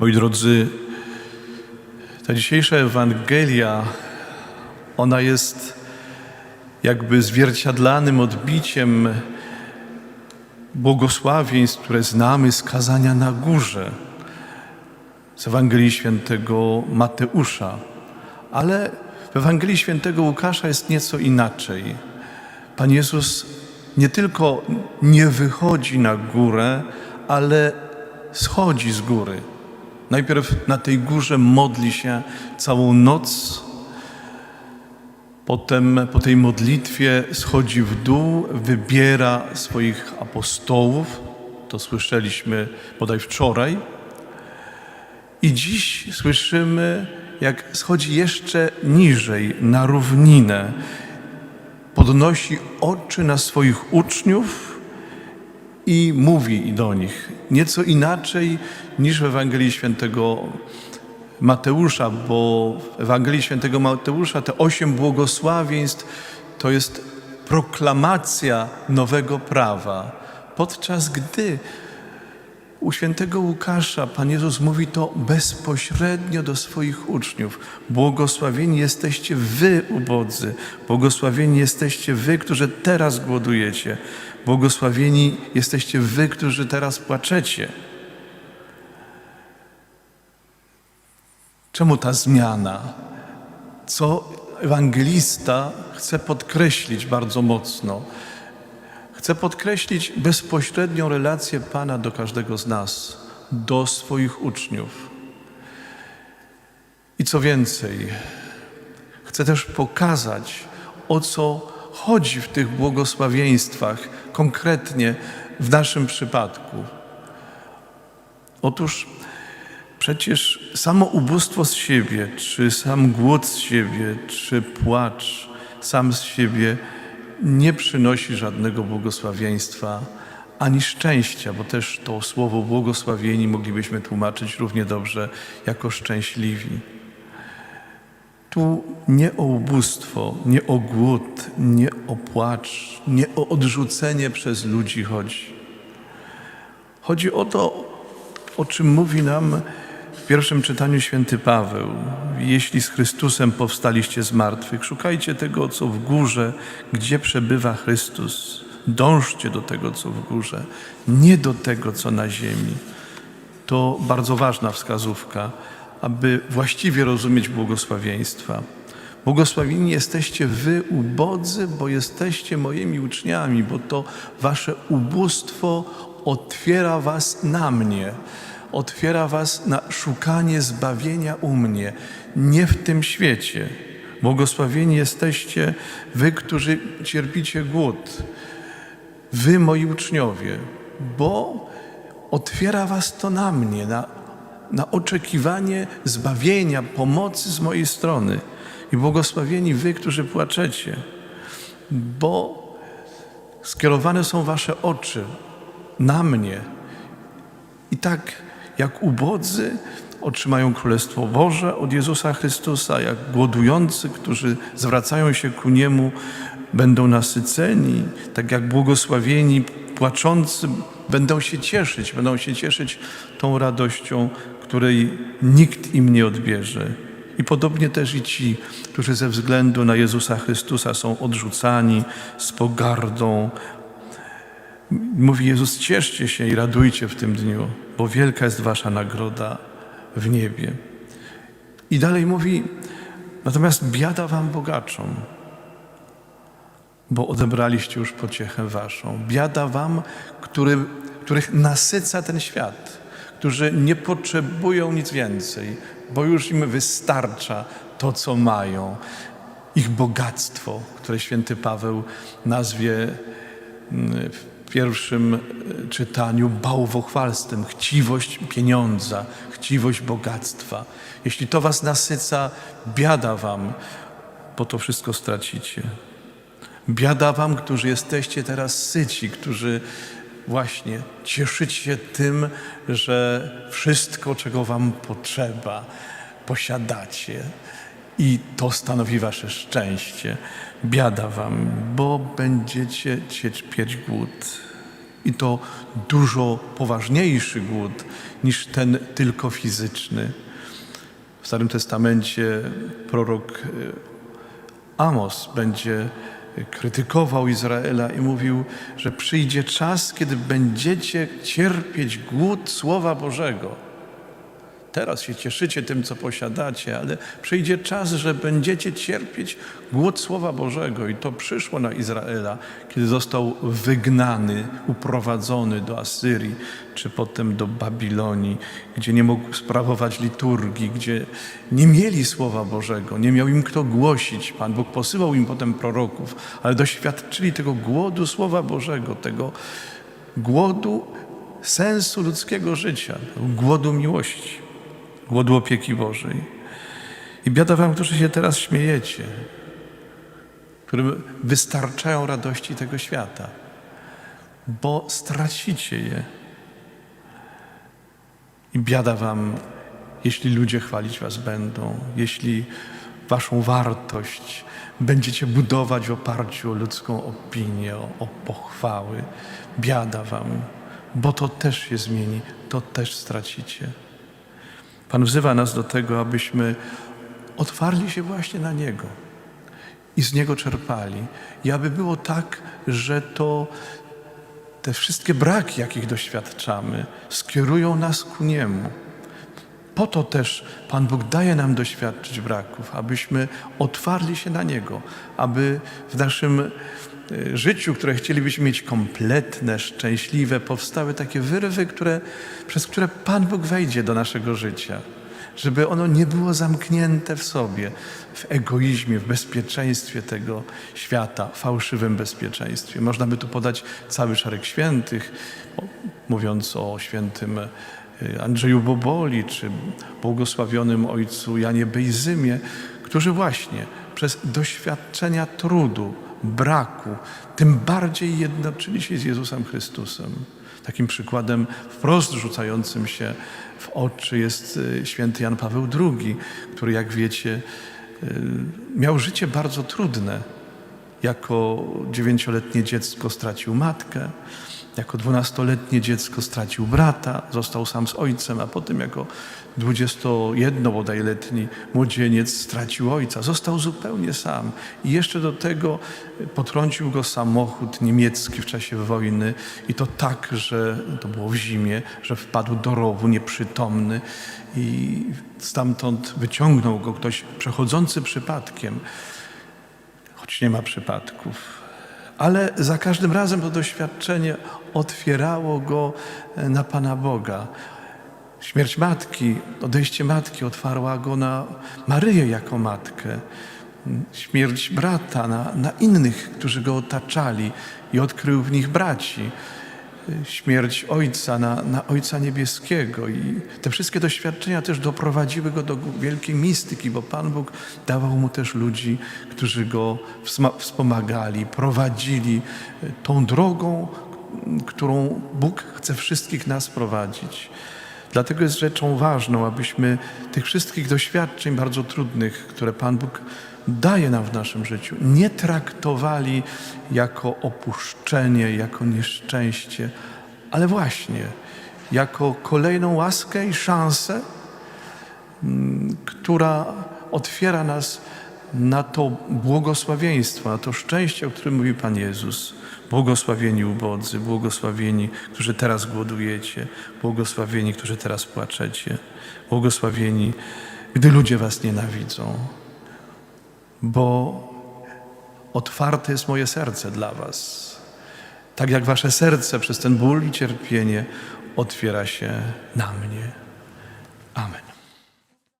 Moi drodzy, ta dzisiejsza Ewangelia, ona jest jakby zwierciadlanym odbiciem błogosławieństw, które znamy z kazania na górze, z Ewangelii świętego Mateusza. Ale w Ewangelii świętego Łukasza jest nieco inaczej. Pan Jezus nie tylko nie wychodzi na górę, ale schodzi z góry. Najpierw na tej górze modli się całą noc, potem po tej modlitwie schodzi w dół, wybiera swoich apostołów, to słyszeliśmy bodaj wczoraj, i dziś słyszymy, jak schodzi jeszcze niżej, na równinę, podnosi oczy na swoich uczniów i mówi do nich nieco inaczej niż w Ewangelii Świętego Mateusza, bo w Ewangelii Świętego Mateusza te osiem błogosławieństw to jest proklamacja nowego prawa, podczas gdy u świętego Łukasza Pan Jezus mówi to bezpośrednio do swoich uczniów. Błogosławieni jesteście wy, ubodzy. Błogosławieni jesteście wy, którzy teraz głodujecie. Błogosławieni jesteście wy, którzy teraz płaczecie. Czemu ta zmiana? Co ewangelista chce podkreślić bardzo mocno? Chcę podkreślić bezpośrednią relację Pana do każdego z nas, do swoich uczniów. I co więcej, chcę też pokazać, o co chodzi w tych błogosławieństwach, konkretnie w naszym przypadku. Otóż przecież samo ubóstwo z siebie, czy sam głód z siebie, czy płacz sam z siebie, nie przynosi żadnego błogosławieństwa ani szczęścia, bo też to słowo błogosławieni moglibyśmy tłumaczyć równie dobrze jako szczęśliwi. Tu nie o ubóstwo, nie o głód, nie o płacz, nie o odrzucenie przez ludzi chodzi. Chodzi o to, o czym mówi nam w pierwszym czytaniu święty Paweł. Jeśli z Chrystusem powstaliście z martwych, szukajcie tego, co w górze, gdzie przebywa Chrystus. Dążcie do tego, co w górze, nie do tego, co na ziemi. To bardzo ważna wskazówka, aby właściwie rozumieć błogosławieństwa. Błogosławieni jesteście wy, ubodzy, bo jesteście moimi uczniami, bo to wasze ubóstwo otwiera was na mnie otwiera Was na szukanie zbawienia u mnie, nie w tym świecie. Błogosławieni jesteście Wy, którzy cierpicie głód, Wy, moi uczniowie, bo otwiera Was to na mnie, na, na oczekiwanie zbawienia, pomocy z mojej strony. I błogosławieni Wy, którzy płaczecie, bo skierowane są Wasze oczy na mnie. I tak jak ubodzy otrzymają Królestwo Boże od Jezusa Chrystusa, jak głodujący, którzy zwracają się ku Niemu, będą nasyceni, tak jak błogosławieni, płaczący będą się cieszyć, będą się cieszyć tą radością, której nikt im nie odbierze. I podobnie też i ci, którzy ze względu na Jezusa Chrystusa są odrzucani z pogardą, Mówi Jezus, cieszcie się i radujcie w tym dniu, bo wielka jest wasza nagroda w niebie. I dalej mówi, natomiast biada wam bogaczom, bo odebraliście już pociechę waszą. Biada wam, który, których nasyca ten świat, którzy nie potrzebują nic więcej, bo już im wystarcza to, co mają. Ich bogactwo, które święty Paweł nazwie mm, pierwszym e, czytaniu bałwochwalstwem, chciwość pieniądza, chciwość bogactwa. Jeśli to was nasyca, biada wam, bo to wszystko stracicie. Biada wam, którzy jesteście teraz syci, którzy właśnie cieszycie się tym, że wszystko, czego wam potrzeba, posiadacie. I to stanowi wasze szczęście. Biada wam, bo będziecie cierpieć głód. I to dużo poważniejszy głód niż ten tylko fizyczny. W Starym Testamencie prorok e, Amos będzie krytykował Izraela i mówił, że przyjdzie czas, kiedy będziecie cierpieć głód Słowa Bożego. Teraz się cieszycie tym, co posiadacie, ale przyjdzie czas, że będziecie cierpieć głód Słowa Bożego. I to przyszło na Izraela, kiedy został wygnany, uprowadzony do Asyrii, czy potem do Babilonii, gdzie nie mógł sprawować liturgii, gdzie nie mieli Słowa Bożego, nie miał im kto głosić. Pan Bóg posyłał im potem proroków, ale doświadczyli tego głodu Słowa Bożego, tego głodu sensu ludzkiego życia, głodu miłości głodu opieki Bożej. I biada wam, którzy się teraz śmiejecie, którym wystarczają radości tego świata, bo stracicie je. I biada wam, jeśli ludzie chwalić was będą, jeśli waszą wartość będziecie budować w oparciu o ludzką opinię, o pochwały. Biada wam, bo to też się zmieni, to też stracicie. Pan wzywa nas do tego, abyśmy otwarli się właśnie na Niego i z Niego czerpali. I aby było tak, że to te wszystkie braki, jakich doświadczamy, skierują nas ku Niemu. Po to też Pan Bóg daje nam doświadczyć braków, abyśmy otwarli się na Niego, aby w naszym życiu, które chcielibyśmy mieć kompletne, szczęśliwe, powstały takie wyrwy, które, przez które Pan Bóg wejdzie do naszego życia. Żeby ono nie było zamknięte w sobie, w egoizmie, w bezpieczeństwie tego świata, fałszywym bezpieczeństwie. Można by tu podać cały szereg świętych, mówiąc o świętym e, Andrzeju Boboli czy błogosławionym ojcu Janie Bejzymie, którzy właśnie przez doświadczenia trudu, braku, tym bardziej jednoczyli się z Jezusem Chrystusem. Takim przykładem wprost rzucającym się w oczy jest y, święty Jan Paweł II, który, jak wiecie, y, miał życie bardzo trudne. Jako dziewięcioletnie dziecko stracił matkę, jako dwunastoletnie dziecko stracił brata, został sam z ojcem, a potem jako 21 bodaj letni młodzieniec stracił ojca. Został zupełnie sam. I jeszcze do tego potrącił go samochód niemiecki w czasie wojny i to tak, że to było w zimie, że wpadł do rowu nieprzytomny i stamtąd wyciągnął go ktoś przechodzący przypadkiem, choć nie ma przypadków ale za każdym razem to doświadczenie otwierało go e, na Pana Boga. Śmierć matki, odejście matki otwarła go na Maryję jako matkę. Śmierć brata, na, na innych, którzy go otaczali i odkrył w nich braci śmierć Ojca na, na Ojca Niebieskiego. I te wszystkie doświadczenia też doprowadziły go do wielkiej mistyki, bo Pan Bóg dawał mu też ludzi, którzy go wspomagali, prowadzili e, tą drogą, którą Bóg chce wszystkich nas prowadzić. Dlatego jest rzeczą ważną, abyśmy tych wszystkich doświadczeń bardzo trudnych, które Pan Bóg daje nam w naszym życiu, nie traktowali jako opuszczenie, jako nieszczęście, ale właśnie jako kolejną łaskę i szansę, mm, która otwiera nas na to błogosławieństwo, na to szczęście, o którym mówi Pan Jezus. Błogosławieni ubodzy, błogosławieni, którzy teraz głodujecie, błogosławieni, którzy teraz płaczecie, błogosławieni, gdy ludzie was nienawidzą bo otwarte jest moje serce dla Was. Tak jak Wasze serce przez ten ból i cierpienie otwiera się na mnie. Amen.